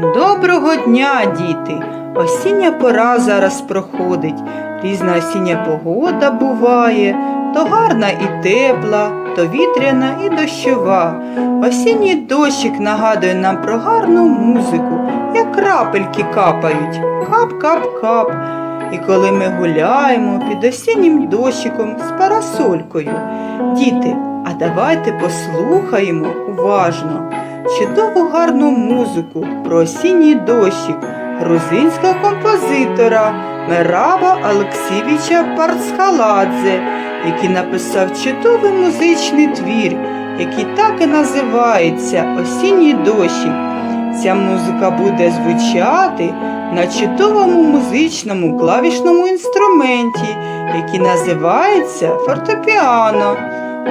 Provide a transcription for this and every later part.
Доброго дня, діти! Осіння пора зараз проходить. Різна осіння погода буває, то гарна і тепла, то вітряна і дощова. Осінній дощик нагадує нам про гарну музику, як крапельки капають, кап-кап-кап. І коли ми гуляємо під осіннім дощиком з парасолькою. Діти, а давайте послухаємо уважно чудову гарну музику про осінній дощик грузинського композитора Мераба Олексійовича Парцхаладзе, який написав чудовий музичний твір, який так і називається Осінній дощик. Ця музика буде звучати на чудовому музичному клавішному інструменті, який називається фортепіано.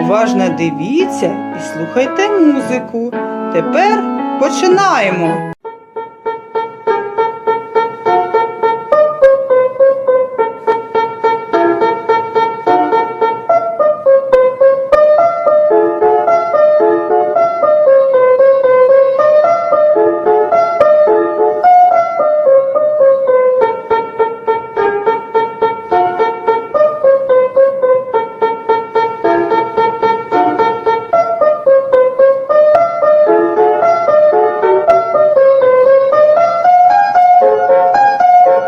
Уважно дивіться і слухайте музику. Тепер починаємо.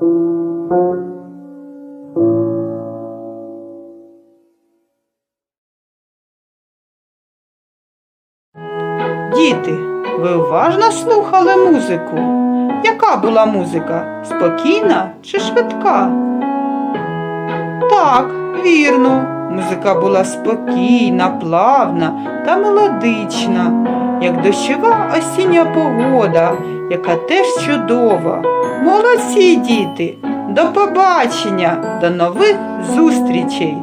Діти, ви уважно слухали музику? Яка була музика? Спокійна чи швидка? Так, вірно. Музика була спокійна, плавна та мелодична, як дощова осіння погода, яка теж чудова. Молодці, діти! До побачення, до нових зустрічей!